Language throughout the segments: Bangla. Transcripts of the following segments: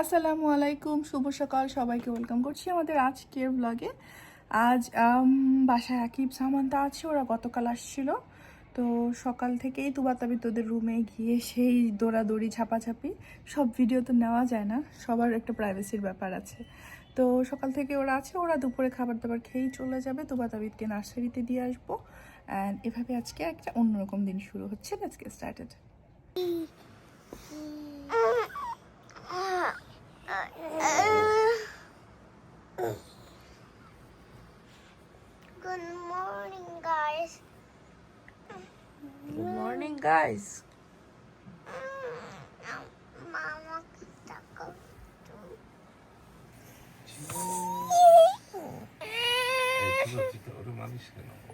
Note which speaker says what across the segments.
Speaker 1: আসসালামু আলাইকুম, শুভ সকাল। সবাইকে ওয়েলকাম করছি আমাদের আজকের ব্লগে আজ বাসায় আকিব, সামান্তা আছে, ওরা গতকাল আসছিল। তো সকাল থেকেই তুবাতাবি তোদের রুমে গিয়ে সেই দৌড়াদৌড়ি, ঝাপাঝাপি, সব ভিডিও তো নেওয়া যায় না, সবার একটা প্রাইভেসির ব্যাপার আছে। তো সকাল থেকে ওরা আছে, ওরা দুপুরে খাবার দাবার খেয়েই চলে যাবে। তুবাতাবিদকে নার্সারিতে দিয়ে আসব। অ্যান্ড এভাবে আজকে একটা অন্যরকম দিন শুরু হচ্ছে। আজকে স্টার্টেড
Speaker 2: guys?
Speaker 1: 애
Speaker 2: 기가 진짜 얼음 안 있으려 나?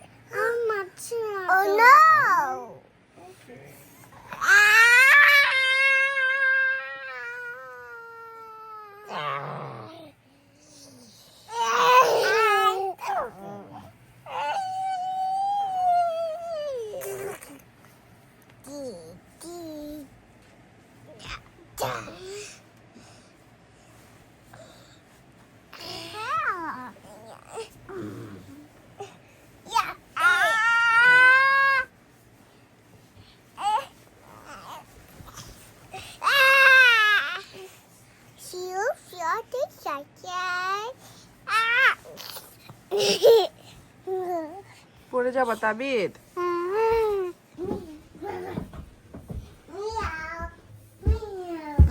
Speaker 1: পড়ে যাবা তাবিদ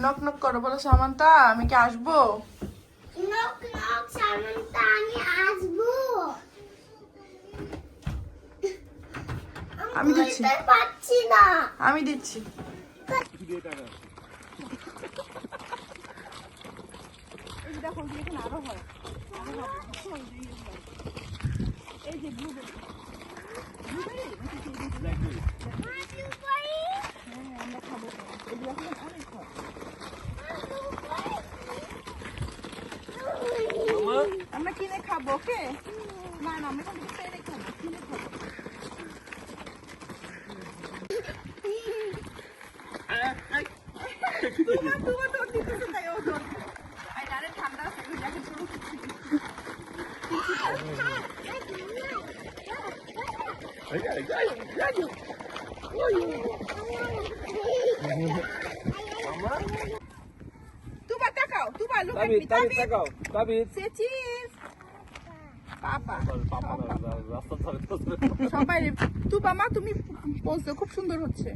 Speaker 1: নক নক করো বলো সামান্তা আমি কি আসব?
Speaker 2: নক নক সামন্তা আমি আসব।
Speaker 1: আমি দিচ্ছি।
Speaker 2: পারছি না।
Speaker 1: আমি দিচ্ছি। আমরা কিনে খাব ওকে? না না আমরা এখান থেকে পেরে খাব কিনে খাব তোমার তোমার তোর দিতেছে তাই ও তোর আই আরে ঠান্ডা আছে ওই জ্যাকেট পরে তুবা তাকাও Tuba look at me
Speaker 3: David, David, তাকাও David.
Speaker 1: সে চিজ পাপা
Speaker 3: পাপা না, না, রাস্তার ধারে তো
Speaker 1: সবাই মা তুমি পোজ দাও খুব সুন্দর হচ্ছে।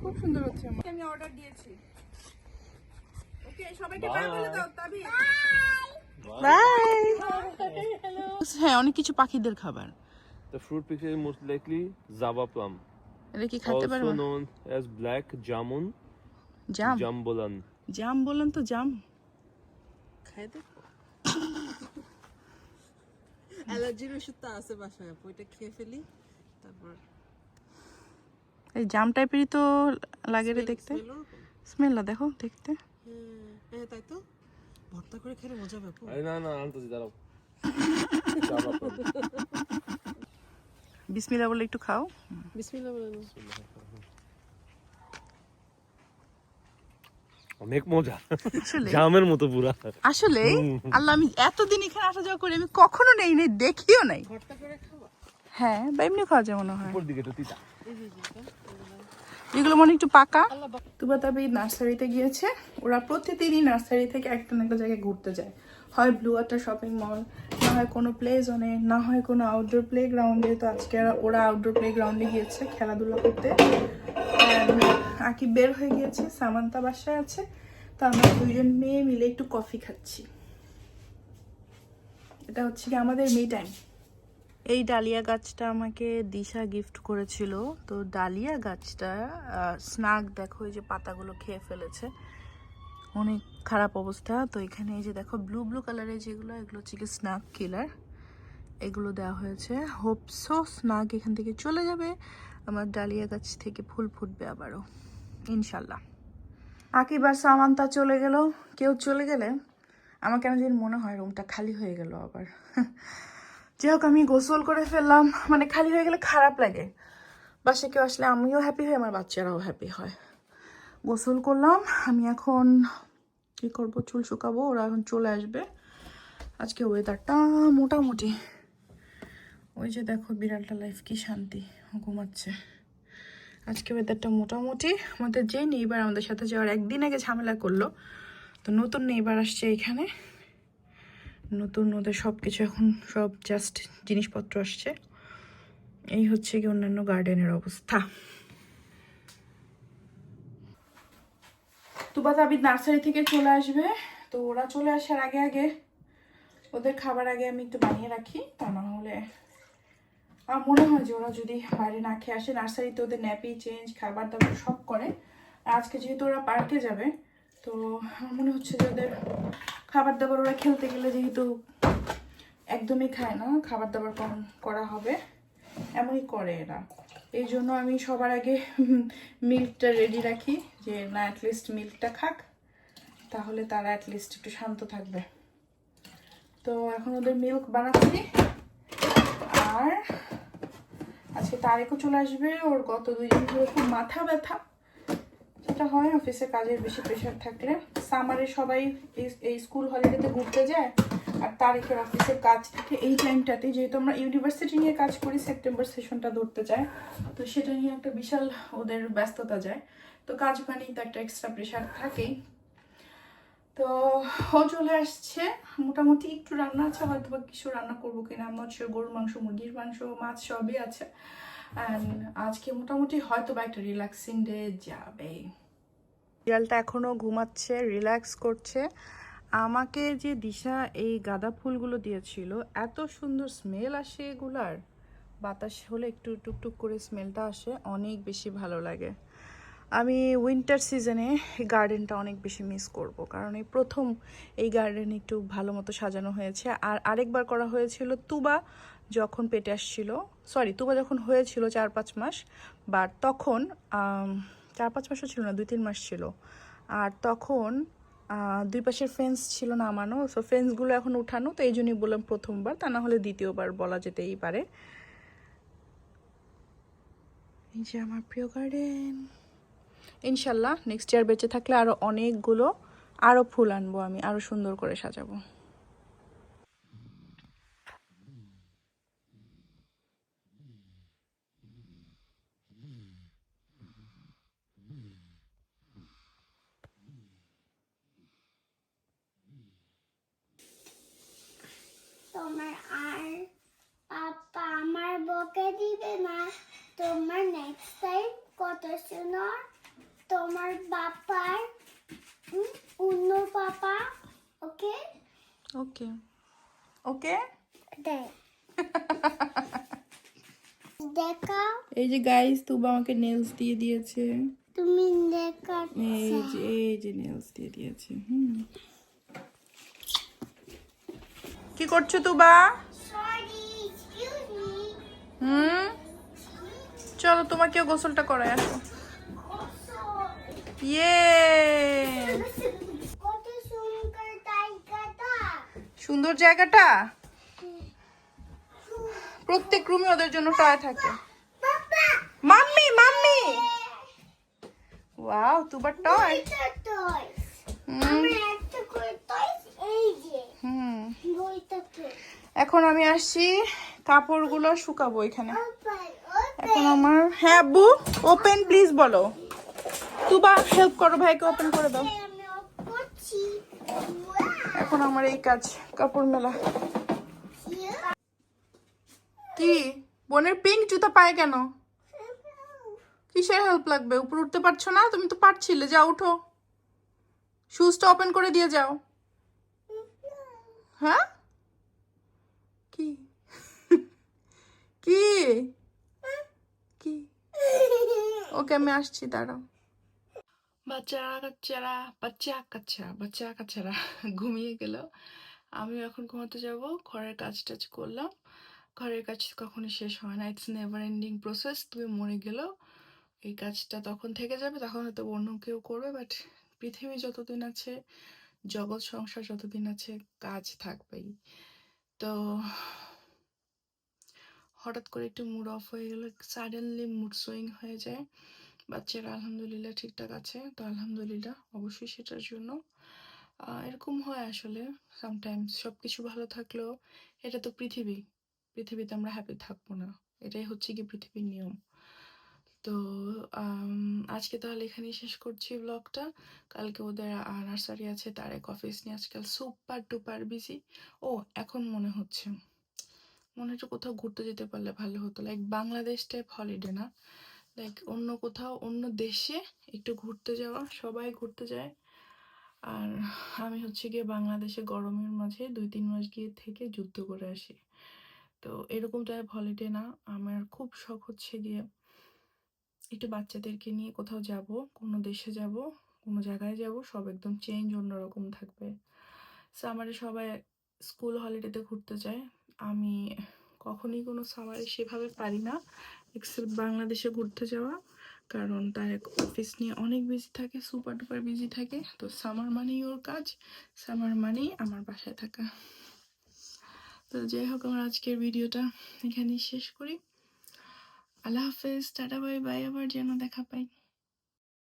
Speaker 1: খুব সুন্দর হচ্ছে আমি অর্ডার দিয়েছি। ওকে সবাইকে বাই বলে দাও তাবি। বাই হ্যাঁ অনেক কিছু পাখিদের খাবার।
Speaker 3: The fruit picture is most likely Zava plum,
Speaker 1: এটা কি খেতে
Speaker 3: also
Speaker 1: পারব?
Speaker 3: known as black jamun,
Speaker 1: জাম।
Speaker 3: Jambulan.
Speaker 1: জাম বলেন তো জাম। খাই দেখো
Speaker 4: অ্যালার্জির ওষুধটা আছে বাসায় আপু ওইটা খেয়ে ফেলি তারপর
Speaker 1: এই জাম টাইপেরই তো লাগে রে দেখতে।
Speaker 4: ওরকম।
Speaker 1: স্মেলটা দেখো দেখতে।
Speaker 4: হ্যাঁ, তাই তো? ভর্তা করে খেলে মজা পাবো
Speaker 3: আরে না না আনতেছি দাঁড়াও।
Speaker 1: বিসমিল্লাহ বলে একটু খাও।
Speaker 4: বিসমিল্লাহ বলে
Speaker 3: অনেক মজা। জামের মতো পুরা।
Speaker 1: আসলে? আল্লাহ আমি এতদিন এখানে আসা যাওয়া করি আমি কখনো নেই নেই দেখিও নাই। হ্যাঁ বা এমনি খাওয়া যায় মনে হয়।
Speaker 3: দিকে তো তিতা।
Speaker 4: এই যে যেটা,
Speaker 1: এগুলো মনে একটু পাকা। তুবা তবে নার্সারিতে গিয়েছে। ওরা প্রতিদিনই নার্সারি থেকে একটা না একটা জায়গায় ঘুরতে যায়। হয় ব্লু ওয়াটার শপিং মল হয় কোনো প্লে জোনে না হয় কোনো আউটডোর প্লে গ্রাউন্ডে তো আজকে ওরা- আউটডোর প্লে গ্রাউন্ডে গিয়েছে খেলাধুলা করতে। আকিব বের হয়ে গিয়েছে, সামান্তা বাসায় আছে। তো আমরা দুইজন মেয়ে মিলে একটু কফি খাচ্ছি। এটা হচ্ছে কি আমাদের মি টাইম এই ডালিয়া গাছটা আমাকে দিশা গিফট করেছিল। তো ডালিয়া গাছটা স্নাক, দেখো এই যে পাতাগুলো খেয়ে ফেলেছে। অনেক খারাপ অবস্থা। তো এখানে এই যে দেখো ব্লু ব্লু কালারের যেগুলো, এগুলো হচ্ছে কি স্নাক কিলার এগুলো দেওয়া হয়েছে। হোপ সো স্নাক এখান থেকে চলে যাবে। আমার ডালিয়া গাছ থেকে ফুল ফুটবে আবারও। ইনশাল্লাহ আকিব আর সামান্তা চলে গেল। কেউ চলে গেলে আমার কেন যেন মনে হয় রুমটা খালি হয়ে গেল আবার। যাই হোক, আমি গোসল করে ফেললাম। মানে খালি হয়ে গেলে খারাপ লাগে। বাসে কেউ আসলে আমিও হ্যাপি হই, আমার বাচ্চারাও হ্যাপি হয়। গোসল করলাম। আমি এখন কি করব? চুল শুকাবো, ওরা এখন চলে আসবে। আজকে ওয়েদারটা মোটামুটি। ওই যে দেখো বিড়ালটা লাইফ কি শান্তি ঘুমাচ্ছে। আজকে ওয়েদারটা মোটামুটি। আমাদের যে নেইবার আমাদের সাথে যাওয়ার একদিন আগে ঝামেলা করল। তো নতুন নেইবার আসছে এখানে। নতুন ওদের সব কিছু এখন সব জাস্ট জিনিসপত্র আসছে। এই হচ্ছে কি অন্যান্য গার্ডেনের অবস্থা। তুবা তাবিদ নার্সারি থেকে চলে আসবে। তো ওরা চলে আসার আগে আগে ওদের খাবার আগে আমি একটু বানিয়ে রাখি। তা না হলে আমার মনে হয় যে ওরা যদি বাইরে না খেয়ে আসে, নার্সারিতে ওদের ন্যাপি, চেঞ্জ, খাবার দাবার সব করে। আর আজকে যেহেতু ওরা পার্কে যাবে, তো আমার মনে হচ্ছে যে ওদের খাবার দাবার ওরা খেলতে গেলে যেহেতু একদমই খায় না, খাবার দাবার কম করা হবে। এমনই করে এরা। এই জন্য আমি সবার আগে মিল্কটা রেডি রাখি। যে না অ্যাটলিস্ট মিল্কটা খাক, তাহলে তারা অ্যাটলিস্ট একটু শান্ত থাকবে। তো এখন ওদের মিল্ক বানাচ্ছি। আর আজকে তারেকও চলে আসবে, ওর গত দুই দিন ধরে খুব মাথা ব্যথা। যেটা হয় অফিসে কাজের বেশি প্রেশার থাকলে। সামারে সবাই এই- স্কুল হলিডেতে ঘুরতে যায়, আর তারিখের অফিসের কাজ থাকে এই টাইমটাতে যেহেতু আমরা ইউনিভার্সিটি নিয়ে কাজ করি সেপ্টেম্বর সেশনটা ধরতে যায়। তো সেটা নিয়ে একটা বিশাল ওদের ব্যস্ততা যায়। তো কাজ মানেই তো একটা এক্সট্রা প্রেশার থাকেই। তো ও চলে আসছে। মোটামুটি একটু রান্না আছে হয়তো বা কিছু রান্না করব কিনা আমার হচ্ছে গরুর মাংস, মুরগির মাংস, মাছ সবই আছে। অ্যান্ড আজকে মোটামুটি হয়তো বা একটা রিল্যাক্সিং ডে যাবে। বিড়ালটা এখনও ঘুমাচ্ছে রিল্যাক্স করছে। আমাকে যে দিশা এই গাঁদা ফুলগুলো দিয়েছিল, এত সুন্দর স্মেল আসে এগুলার। বাতাস হলে একটু টুকটুক করে স্মেলটা আসে, অনেক বেশি ভালো লাগে। আমি উইন্টার সিজনে এই গার্ডেনটা অনেক বেশি মিস করব। কারণ এই প্রথম এই গার্ডেন একটু ভালো মতো সাজানো হয়েছে। আর আরেকবার করা হয়েছিল তুবা যখন পেটে আসছিল সরি তুবা যখন হয়েছিল চার পাঁচ মাস বাট তখন চার পাঁচ মাসও ছিল না, দুই তিন মাস ছিল। আর তখন দুই পাশের ফেন্স ছিল নামানো সো ফেন্সগুলো এখন উঠানো, তো এই জন্যই বললাম প্রথমবার, তা না হলে দ্বিতীয়বার বলা যেতেই পারে। এই যে আমার প্রিয় গার্ডেন ইনশাল্লাহ নেক্সট ইয়ার বেঁচে থাকলে আরও অনেকগুলো আরও ফুল আনব আমি আরও সুন্দর করে সাজাবো
Speaker 2: আপা আমার বকে দিবে না তোমার নেক্সট টাইম কত সুন্দর তোমার বাপার উম, অন্য পাপা ওকে
Speaker 1: ওকে ওকে
Speaker 2: দেখ দেখা
Speaker 1: এই যে গাইস তুবা আমাকে নেলস দিয়ে দিয়েছে।
Speaker 2: তুমি দেখা
Speaker 1: এই যে এই যে নেলস দিয়ে দিয়েছে হুম। কি করছ তুবা?
Speaker 2: সরি এক্সকিউজ মি
Speaker 1: হুম? চলো তোমাকেও গোসলটা করায় আসো। ইয়ে
Speaker 2: কত সুন্দর জায়গাটা
Speaker 1: সুন্দর জায়গাটা? প্রত্যেক রুমে ওদের জন্য টয় থাকে। Mummy mummy! ওয়াও তুবার টয় এখন আমি আসছি কাপড়গুলো শুকাবো এখানে। এখন আমার হ্যাঁ আব্বু ওপেন প্লিজ বলো। তুবা হেল্প করো ভাইকে ওপেন করে দাও। এখন আমার এই কাজ। কাপড় মেলা। কি? বোনের পিঙ্ক জুতা পায় কেন? কিসের হেল্প লাগবে? উপর উঠতে পারছ না? তুমি তো পারছিলে। যাও উঠো। শুজটা ওপেন করে দিয়ে যাও। হ্যাঁ? কি? কি? কি? ওকে আমি আসছি দাঁড়াও। বাচ্চারা কাচ্চারা বাচ্চা কাচ্চা বাচ্চা কাচ্চারা ঘুমিয়ে গেল। আমি এখন ঘুমাতে যাব। ঘরের কাজ টাজ করলাম। ঘরের কাজ কখনো শেষ হয় না। ইটস নেভার এন্ডিং প্রসেস তুমি মরে গেলেও এই কাজটা তখন থেকে যাবে, তখন হয়তো অন্য কেউ করবে বাট পৃথিবী যতদিন আছে, জগৎ সংসার যতদিন আছে, কাজ থাকবেই। তো হঠাৎ করে একটু মুড অফ হয়ে গেলে সাডেনলি মুড সুইং হয়ে যায়। বাচ্চারা আলহামদুলিল্লাহ ঠিকঠাক আছে। তো আলহামদুলিল্লাহ, অবশ্যই সেটার জন্য। এরকম হয় আসলে সামটাইমস সব কিছু ভালো থাকলেও এটা তো পৃথিবী। পৃথিবীতে আমরা হ্যাপি থাকব না। এটাই হচ্ছে কি পৃথিবীর নিয়ম। তো আজকে তাহলে এখানেই শেষ করছি ব্লগটা কালকে ওদের নার্সারি আছে, তার এক অফিস নিয়ে আজকাল সুপার টুপার বিজি ও, এখন মনে হচ্ছে। মনে হচ্ছে কোথাও ঘুরতে যেতে পারলে ভালো হতো। লাইক বাংলাদেশ টাইপ হলিডে না। লাইক অন্য কোথাও, অন্য দেশে একটু ঘুরতে যাওয়া, সবাই ঘুরতে যায়। আর আমি হচ্ছে গিয়ে বাংলাদেশে গরমের মাঝে দুই, তিন মাস গিয়ে থেকে যুদ্ধ করে আসি। তো এরকম টাইপ হলিডে না, আমার খুব শখ হচ্ছে গিয়ে একটু বাচ্চাদেরকে নিয়ে কোথাও যাব, কোনো দেশে যাব, কোনো জায়গায় যাব, সব একদম চেঞ্জ অন্যরকম থাকবে। সামারে সবাই স্কুল হলিডেতে ঘুরতে যায়। আমি কখনই কোনো সামারে সেভাবে পারি না এক্সেপ্ট বাংলাদেশে ঘুরতে যাওয়া। কারণ তার অফিস নিয়ে অনেক বিজি থাকে সুপার টুপার বিজি থাকে। তো সামার মানেই ওর কাজ সামার মানেই আমার বাসায় থাকা। তো যাই হোক, আমার আজকের ভিডিওটা এখানেই শেষ করি। আল্লাহ হাফেজ, টাটা বাই বাই আবার যেন দেখা পাই।